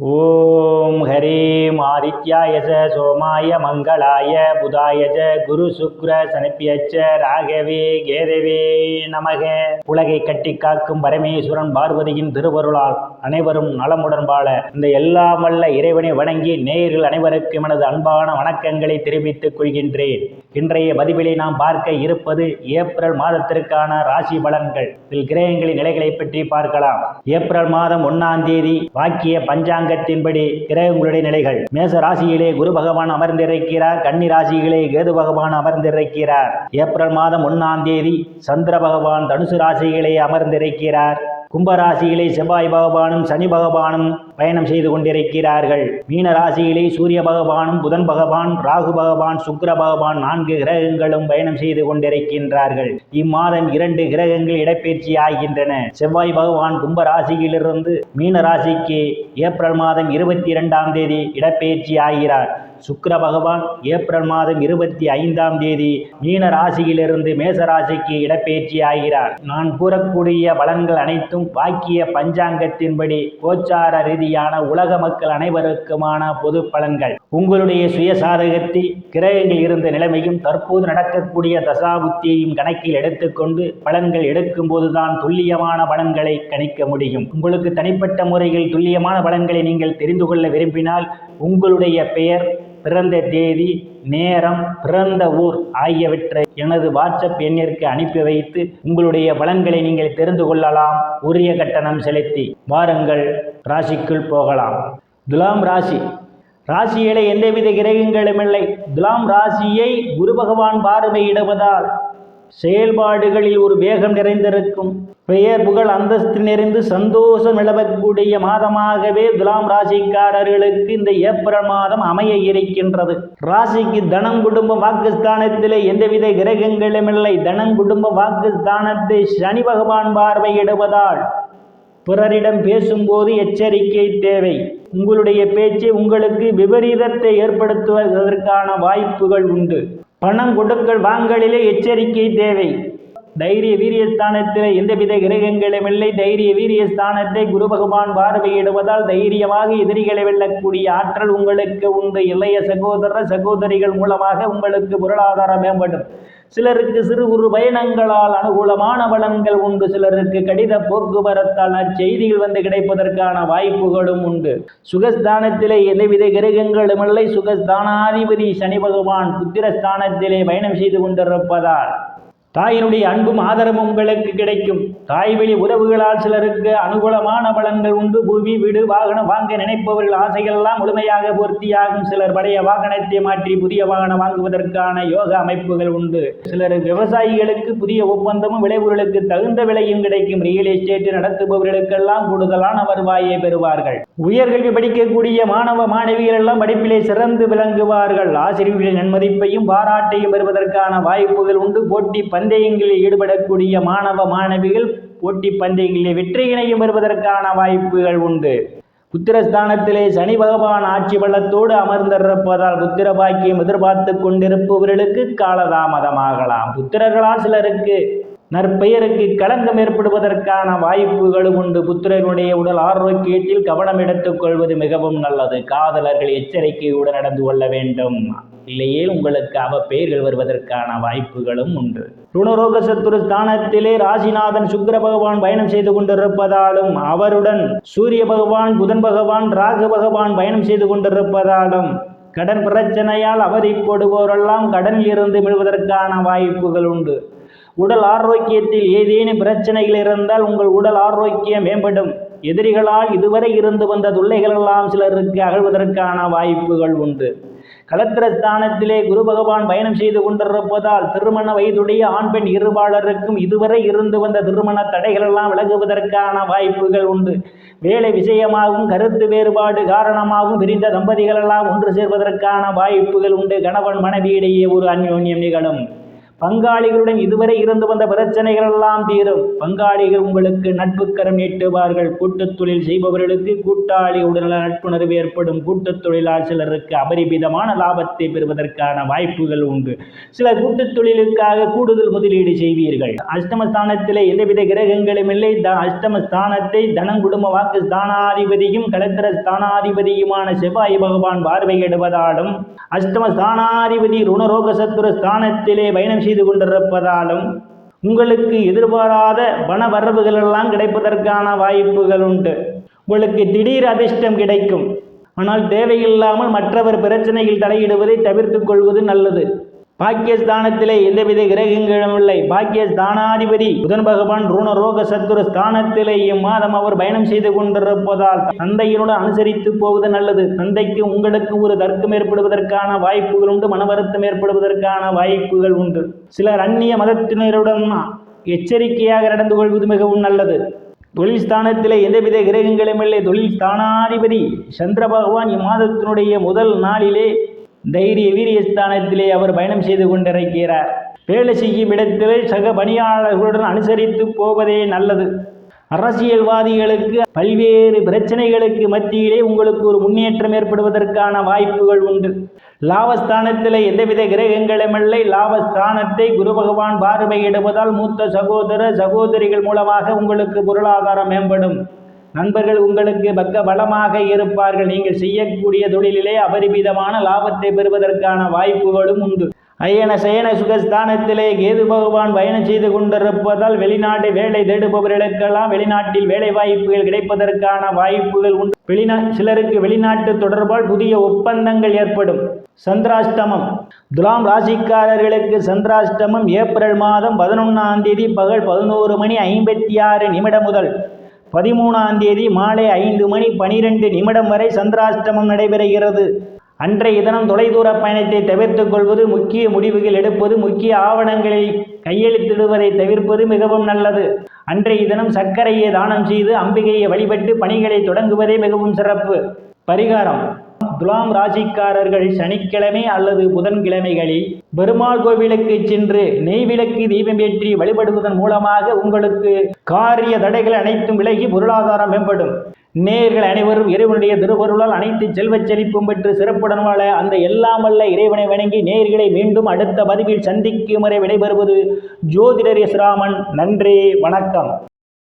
我 ஓம் ஹரீம் ஆதித்யாய ச சோமாய மங்களாய புதாய ச குரு சுக்ர சனிப்பியச்ச ராகவே கேதவே நமக. உலகை கட்டி காக்கும் பரமேஸ்வரன் பார்வதியின் திருவருளால் அனைவரும் நலமுடன் வாழ இந்த எல்லாம் வல்ல இறைவனை வணங்கி நேயர்கள் அனைவருக்கும் எனது அன்பான வணக்கங்களை தெரிவித்துக் கொள்கின்றேன். இன்றைய பதிவிலை நாம் பார்க்க இருப்பது ஏப்ரல் மாதத்திற்கான ராசி பலன்கள். இதில் கிரகங்களின் நிலைகளை பற்றி பார்க்கலாம். ஏப்ரல் மாதம் ஒன்னாம் தேதி வாக்கிய பஞ்சாங்கத்தின்படி கிரக உங்களுடைய நிலைகள். மேச ராசியிலே குரு பகவான் அமர்ந்திருக்கிறார். கன்னி ராசியிலே கேது பகவான் அமர்ந்திருக்கிறார். ஏப்ரல் மாதம் ஒன்னாம் தேதி சந்திர பகவான் தனுசு ராசியிலே அமர்ந்திருக்கிறார். கும்பராசியிலே செவ்வாய் பகவானும் சனி பகவானும் பயணம் செய்து கொண்டிருக்கிறார்கள். மீன ராசியிலே சூரிய பகவானும் புதன் பகவான் ராகு பகவான் சுக்கிர பகவான் நான்கு கிரகங்களும் பயணம் செய்து கொண்டிருக்கின்றார்கள். இம்மாதம் இரண்டு கிரகங்கள் இடப்பெயர்ச்சி ஆகின்றன. செவ்வாய் பகவான் கும்ப ராசியிலிருந்து மீன ராசிக்கு ஏப்ரல் மாதம் இருபத்தி இரண்டாம் தேதி இடப்பெயர்ச்சி ஆகிறார். சுக்கர பகவான் ஏப்ரல் மாதம் இருபத்தி ஐந்தாம் தேதி மீன ராசியிலிருந்து மேச ராசிக்கு இடப்பெயர்ச்சி ஆகிறார். நான் கூறக்கூடிய பலன்கள் அனைத்தும் வாக்கிய பஞ்சாங்கத்தின்படி கோச்சார ரீதியான உலக மக்கள் அனைவருக்குமான பொது பலன்கள். உங்களுடைய சுய சாதகத்தில் கிரகங்கள் இருந்த நிலைமையும் தற்போது நடக்கக்கூடிய தசாபுத்தியையும் கணக்கில் எடுத்துக்கொண்டு பலன்கள் எடுக்கும் போதுதான் துல்லியமான பலன்களை கணிக்க முடியும். உங்களுக்கு தனிப்பட்ட முறையில் துல்லியமான பலன்களை நீங்கள் தெரிந்து கொள்ள விரும்பினால் உங்களுடைய பெயர் பிறந்த தேதி நேரம் பிறந்த ஊர் ஆகியவற்றை எனது வாட்ஸ்அப் எண்ணிற்கு அனுப்பி வைத்து உங்களுடைய பலன்களை நீங்கள் தெரிந்து கொள்ளலாம். உரிய கட்டணம் செலுத்தி வாருங்கள். ராசிக்குள் போகலாம். துலாம் ராசி. ராசியிலே எந்தவித கிரகங்களும் இல்லை. துலாம் ராசியை குரு பகவான் பார்வையிடுவதால் செயல்பாடுகளில் ஒரு வேகம் நிறைந்திருக்கும். பெயர் புகழ் அந்தஸ்து நிறைந்து சந்தோஷம் நிலவக்கூடிய மாதமாகவே துலாம் ராசிக்காரர்களுக்கு இந்த ஏப்ரல் மாதம் அமைய இருக்கின்றது. ராசிக்கு தனம் குடும்ப வாக்குஸ்தானத்திலே எந்தவித கிரகங்களும் இல்லை. தனம் குடும்ப வாக்குஸ்தானத்தை சனி பகவான் பார்வையிடுவதால் பிறரிடம் பேசும்போது எச்சரிக்கை தேவை. உங்களுடைய பேச்சு உங்களுக்கு விபரீதத்தை ஏற்படுத்துவதற்கான வாய்ப்புகள் உண்டு. பணம் கொடுக்கல் வாங்கலிலே எச்சரிக்கை தேவை. தைரிய வீரியஸ்தானத்தில் எந்தவித கிரகங்களும் இல்லை. தைரிய வீரியஸ்தானத்தை குரு பகவான் பார்வையிடுவதால் தைரியமாக எதிரிகளை வெல்லக்கூடிய ஆற்றல் உங்களுக்கு உண்டு. இளைய சகோதர சகோதரிகள் மூலமாக உங்களுக்கு பொருளாதாரம் மேம்படும். சிலருக்கு சிறு குறு பயணங்களால் அனுகூலமான பலன்கள் உண்டு. சிலருக்கு கடித போக்குவரத்தால் நற்செய்திகள் வந்து கிடைப்பதற்கான வாய்ப்புகளும் உண்டு. சுகஸ்தானத்திலே எந்தவித கிரகங்களும் இல்லை. சுகஸ்தானாதிபதி சனி பகவான் புத்திரஸ்தானத்திலே பயணம் செய்து கொண்டிருப்பதால். தாயினுடைய அன்பும் ஆதரவும் உங்களுக்கு கிடைக்கும். தாய் வழி உறவுகளால் சிலருக்கு அனுகூலமான பலன்கள் உண்டு. பூமி வீடு வாகனம் வாங்க நினைப்பவர்கள் ஆசைகள் எல்லாம் முழுமையாக பூர்த்தியாகும். சிலர் பழைய வாகனத்தை மாற்றி புதிய வாகனம் வாங்குவதற்கான யோக அமைப்புகள் உண்டு. சிலர் விவசாயிகளுக்கு புதிய ஒப்பந்தமும் விளைவுகளுக்கு தகுந்த விலையும் கிடைக்கும். ரியல் எஸ்டேட் நடத்துபவர்களுக்கெல்லாம் கூடுதலான வருவாயை பெறுவார்கள். உயர்கல்வி படிக்கக்கூடிய மாணவ மாணவிகள் எல்லாம் படிப்பிலே சிறந்து விளங்குவார்கள். ஆசிரியர்களின் நன்மதிப்பையும் பாராட்டையும் பெறுவதற்கான வாய்ப்புகள் உண்டு. போட்டி பந்தயங்களில் ஈடுபடக்கூடிய மாணவ மாணவிகள் போட்டி பந்தயங்களில் வெற்றியினையும் பெறுவதற்கான வாய்ப்புகள் உண்டு. புத்திரஸ்தானத்திலே சனி பகவான் ஆட்சி பள்ளத்தோடு அமர்ந்திருப்பதால் புத்திர பாக்கியம் எதிர்பார்த்து கொண்டிருப்பவர்களுக்கு காலதாமதமாகலாம். புத்திரர்களால் சிலருக்கு நற்பெயருக்கு களங்கம் ஏற்படுவதற்கான வாய்ப்புகளும் உண்டு. புத்திரனுடைய உடல் ஆரோக்கியத்தில் கவனம் எடுத்துக் கொள்வது மிகவும் நல்லது. காதலர்கள் எச்சரிக்கையுடன் நடந்து கொள்ள வேண்டும். இல்லையே உங்களுக்கு அவ பெயர்கள் வருவதற்கான வாய்ப்புகளும் உண்டு. ருணரோக சத்துரு ஸ்தானத்திலே ராசிநாதன் சுக்கிர பகவான் பயணம் செய்து கொண்டிருப்பதாலும் அவருடன் சூரிய பகவான் புதன் பகவான் ராகு பகவான் பயணம் செய்து கொண்டிருப்பதாலும் கடன் பிரச்சனையால் அவதிப்படுவோரெல்லாம் கடனில் இருந்து மீள்வதற்கான வாய்ப்புகள் உண்டு. உடல் ஆரோக்கியத்தில் ஏதேனும் பிரச்சனைகள் இருந்தால் உங்கள் உடல் ஆரோக்கியம் மேம்படும். எதிரிகளால் இதுவரை இருந்து வந்த தொல்லைகளெல்லாம் சிலருக்கு அகழ்வதற்கான வாய்ப்புகள் உண்டு. களத்திரஸ்தானத்திலே குரு பகவான் பயணம் செய்து கொண்டிருப்பதால் திருமண வயதுடைய ஆண் பெண் இருபாளருக்கும் இதுவரை இருந்து வந்த திருமண தடைகளெல்லாம் விலகுவதற்கான வாய்ப்புகள் உண்டு. வேலை விஷயமாகவும் கருத்து வேறுபாடு காரணமாகவும் விரிந்த தம்பதிகளெல்லாம் ஒன்று சேர்வதற்கான வாய்ப்புகள் உண்டு. கணவன் மனைவியிடையே ஒரு அந்யோன்யம் நிகழும். பங்காளிகளுடன் இதுவரை இருந்து வந்த பிரச்சனைகள் எல்லாம் தீரும். பங்காளிகள் உங்களுக்கு நட்புக்கரம் நீட்டுவார்கள். கூட்டுத் தொழில் செய்பவர்களுக்கு கூட்டாளியுடன் நட்புணர்வு ஏற்படும். கூட்டுத் தொழிலால் சிலருக்கு அபரிமிதமான லாபத்தை பெறுவதற்கான வாய்ப்புகள் உண்டு. சிலர் கூட்டுத் தொழிலுக்காக கூடுதல் முதலீடு செய்வீர்கள். அஷ்டமஸ்தானத்திலே எந்தவித கிரகங்களும் இல்லை. த அஷ்டமஸ்தானத்தை தனம் குடும்ப வாக்கு ஸ்தானாதிபதியும் கலத்திர ஸ்தானாதிபதியுமான செவ்வாய் பகவான் பார்வையிடுவதாலும் அஷ்டம ஸ்தானாதிபதி ருணரோக சத்துர ஸ்தானத்திலே பயணம் செய்து கொண்டிருப்பதாலும் உங்களுக்கு எதிர்பாராத பண வரவுகள் எல்லாம் கிடைப்பதற்கான வாய்ப்புகள் உண்டு. உங்களுக்கு திடீர் அதிர்ஷ்டம் கிடைக்கும். ஆனால் தேவையில்லாமல் மற்றவர் பிரச்சனையில் தலையிடுவதை தவிர்த்து கொள்வது நல்லது. பாக்கியஸ்தானத்திலே எந்தவித கிரகங்களும் இல்லை. பாக்கியஸ்தானாதிபதி புதன் பகவான் ருணரோக சத்துரு ஸ்தானத்திலே இம்மாதம் அவர் பயணம் செய்து கொண்டிருப்பதால் தந்தையினுடன் அனுசரித்து போவது நல்லது. தந்தைக்கு உங்களுக்கு ஒரு தர்க்கம் ஏற்படுவதற்கான வாய்ப்புகள் உண்டு மனவரத்தம் ஏற்படுவதற்கான வாய்ப்புகள் உண்டு. சிலர் அந்நிய மதத்தினருடன் எச்சரிக்கையாக நடந்து கொள்வது மிகவும் நல்லது. தொழில் ஸ்தானத்திலே எந்தவித கிரகங்களும் இல்லை. தொழில் ஸ்தானாதிபதி சந்திர பகவான் இம்மாதத்தினுடைய முதல் நாளிலே தைரிய வீரியஸ்தானத்திலே அவர் பயணம் செய்து கொண்டிருக்கிறார். வேலை செய்யும் இடத்திலே சக பணியாளர்களுடன் அனுசரித்து போவதே நல்லது. அரசியல்வாதிகளுக்கு பல்வேறு பிரச்சனைகளுக்கு மத்தியிலே உங்களுக்கு ஒரு முன்னேற்றம் ஏற்படுவதற்கான வாய்ப்புகள் உண்டு. லாபஸ்தானத்தில் எந்தவித கிரகங்களுமில்லை லாபஸ்தானத்தை குரு பகவான் பார்வையிடுவதால் மூத்த சகோதர சகோதரிகள் மூலமாக உங்களுக்கு பொருளாதாரம் மேம்படும். நண்பர்கள் உங்களுக்கு பக்க பலமாக இருப்பார்கள். நீங்கள் செய்யக்கூடிய தொழிலிலே அபரிமிதமான லாபத்தை பெறுவதற்கான வாய்ப்புகளும் உண்டு. அயன சயன சுகஸ்தானத்திலே கேது பகவான் பயணம் செய்து கொண்டிருப்பதால் வெளிநாட்டு வேலை தேடுபவர்களுக்கெல்லாம் வெளிநாட்டில் வேலை வாய்ப்புகள் கிடைப்பதற்கான வாய்ப்புகள் உண்டு. வெளிநா சிலருக்கு வெளிநாட்டு தொடர்பால் புதிய ஒப்பந்தங்கள் ஏற்படும். சந்திராஷ்டமம். துலாம் ராசிக்காரர்களுக்கு சந்திராஷ்டமம் ஏப்ரல் மாதம் பதினொன்றாம் தேதி பகல் பதினோரு மணி ஐம்பத்தி ஆறு நிமிடம் முதல். பதிமூணாம் தேதி மாலை ஐந்து மணி பனிரெண்டு நிமிடம் வரை சந்திராஷ்டமம் நடைபெறுகிறது. அன்றைய தினம் தொலைதூர பயணத்தை தவிர்த்துக் கொள்வது முக்கிய முடிவுகள் எடுப்பது முக்கிய ஆவணங்களில் கையெழுத்திடுவதை தவிர்ப்பது மிகவும் நல்லது. அன்றைய தினம் சர்க்கரையை தானம் செய்து அம்பிகையை வழிபட்டு பணிகளை தொடங்குவதே மிகவும் சிறப்பு. பரிகாரம். துலாம் ராசிக்காரர்கள் சனிக்கிழமை அல்லது புதன்கிழமைகளில் பெருமாள் கோவிலுக்கு சென்று நெய்விளக்கு தீபம் ஏற்றி வழிபடுவதன் மூலமாக உங்களுக்கு காரிய தடைகள் அனைத்தும் விலகி பொருளாதாரம் மேம்படும். நேர்கள் அனைவரும் இறைவனுடைய திருவருளால் அனைத்து செல்வச் செழிப்பும் பெற்று சிறப்புடன் வாழ அந்த எல்லாம் வல்ல இறைவனை வணங்கி நேர்களை மீண்டும் அடுத்த பதிவில் சந்திக்கும் வரை விடைபெறுவது ஜோதிடர் எஸ் நன்றி வணக்கம்.